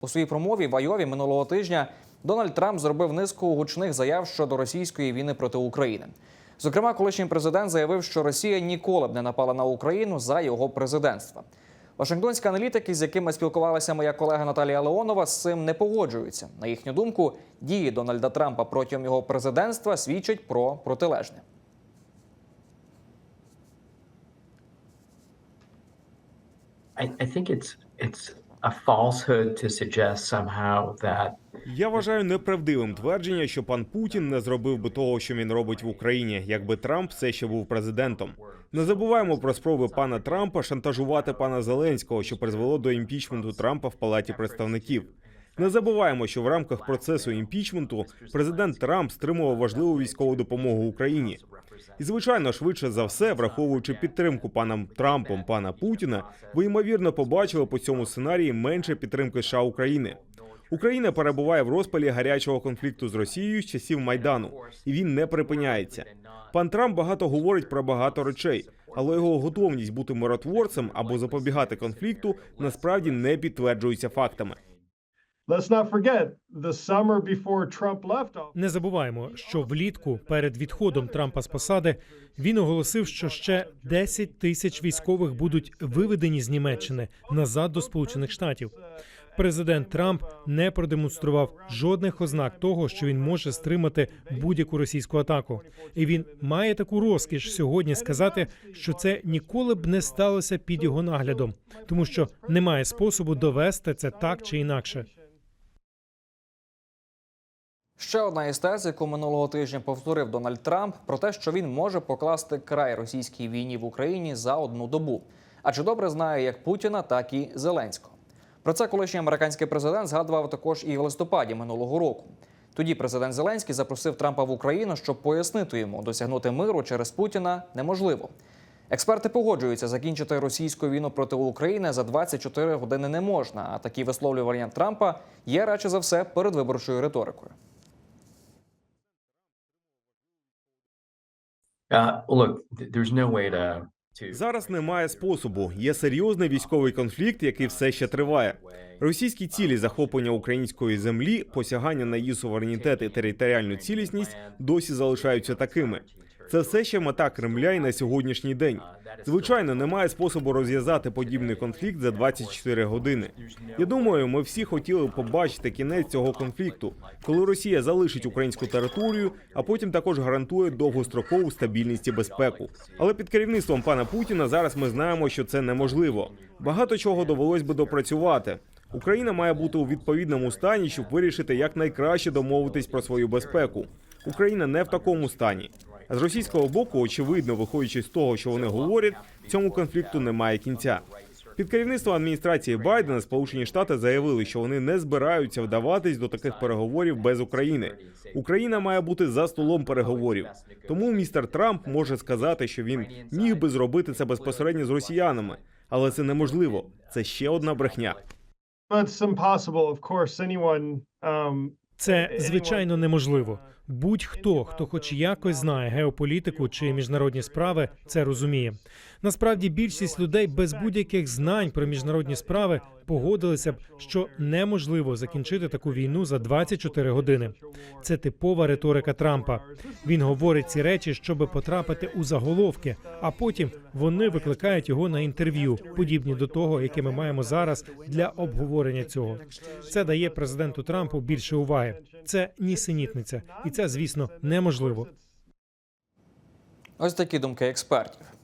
У своїй промові в Айові минулого тижня Дональд Трамп зробив низку гучних заяв щодо російської війни проти України. Зокрема, колишній президент заявив, що Росія ніколи б не напала на Україну за його президентства. Вашингтонські аналітики, з якими спілкувалася моя колега Наталія Леонова, з цим не погоджуються. На їхню думку, дії Дональда Трампа протягом його президентства свідчать про протилежне. I, think it's it's Я вважаю неправдивим твердження, що пан Путін не зробив би того, що він робить в Україні, якби Трамп все ще був президентом. Не забуваємо про спроби пана Трампа шантажувати пана Зеленського, що призвело до імпічменту Трампа в палаті представників. Не забуваємо, що в рамках процесу імпічменту президент Трамп стримував важливу військову допомогу Україні. І звичайно, швидше за все, враховуючи підтримку паном Трампом пана Путіна, ви ймовірно побачили по цьому сценарії менше підтримки США України. Україна перебуває в розпалі гарячого конфлікту з Росією з часів майдану, і він не припиняється. Пан Трамп багато говорить про багато речей, але його готовність бути миротворцем або запобігати конфлікту насправді не підтверджується фактами. Не забуваємо, що влітку перед відходом Трампа з посади він оголосив, що ще 10 тисяч військових будуть виведені з Німеччини назад до Сполучених Штатів. Президент Трамп не продемонстрував жодних ознак того, що він може стримати будь-яку російську атаку. І він має таку розкіш сьогодні сказати, що це ніколи б не сталося під його наглядом, тому що немає способу довести це так чи інакше. Ще одна із тез, яку минулого тижня повторив Дональд Трамп, про те, що він може покласти край російській війні в Україні за одну добу. А чи добре знає як Путіна, так і Зеленського. Про це колишній американський президент згадував також і в листопаді минулого року. Тоді президент Зеленський запросив Трампа в Україну, щоб пояснити йому, досягнути миру через Путіна неможливо. Експерти погоджуються, закінчити російську війну проти України за 24 години не можна. А такі висловлювання Трампа є радше за все передвиборчою риторикою. Зараз немає способу. Є серйозний військовий конфлікт, який все ще триває. Російські цілі захоплення української землі, посягання на її суверенітет і територіальну цілісність досі залишаються такими. Це все ще мета Кремля і на сьогоднішній день. Звичайно, немає способу розв'язати подібний конфлікт за 24 години. Я думаю, ми всі хотіли побачити кінець цього конфлікту, коли Росія залишить українську територію, а потім також гарантує довгострокову стабільність і безпеку. Але під керівництвом пана Путіна зараз ми знаємо, що це неможливо. Багато чого довелось би допрацювати. Україна має бути у відповідному стані, щоб вирішити як найкраще домовитись про свою безпеку. Україна не в такому стані. А з російського боку, очевидно, виходячи з того, що вони говорять, цьому конфлікту немає кінця. Під керівництвом адміністрації Байдена Сполучені Штати заявили, що вони не збираються вдаватись до таких переговорів без України. Україна має бути за столом переговорів. Тому містер Трамп може сказати, що він міг би зробити це безпосередньо з росіянами, але це неможливо. Це ще одна брехня. Um, Це звичайно неможливо. Будь-хто, хто хоч якось знає геополітику чи міжнародні справи, це розуміє. Насправді більшість людей без будь-яких знань про міжнародні справи погодилися б, що неможливо закінчити таку війну за 24 години. Це типова риторика Трампа. Він говорить ці речі, щоб потрапити у заголовки, а потім вони викликають його на інтерв'ю, подібні до того, яке ми маємо зараз для обговорення цього. Це дає президенту Трампу більше уваги. Це нісенітниця, і це, звісно, неможливо. Ось такі думки експертів.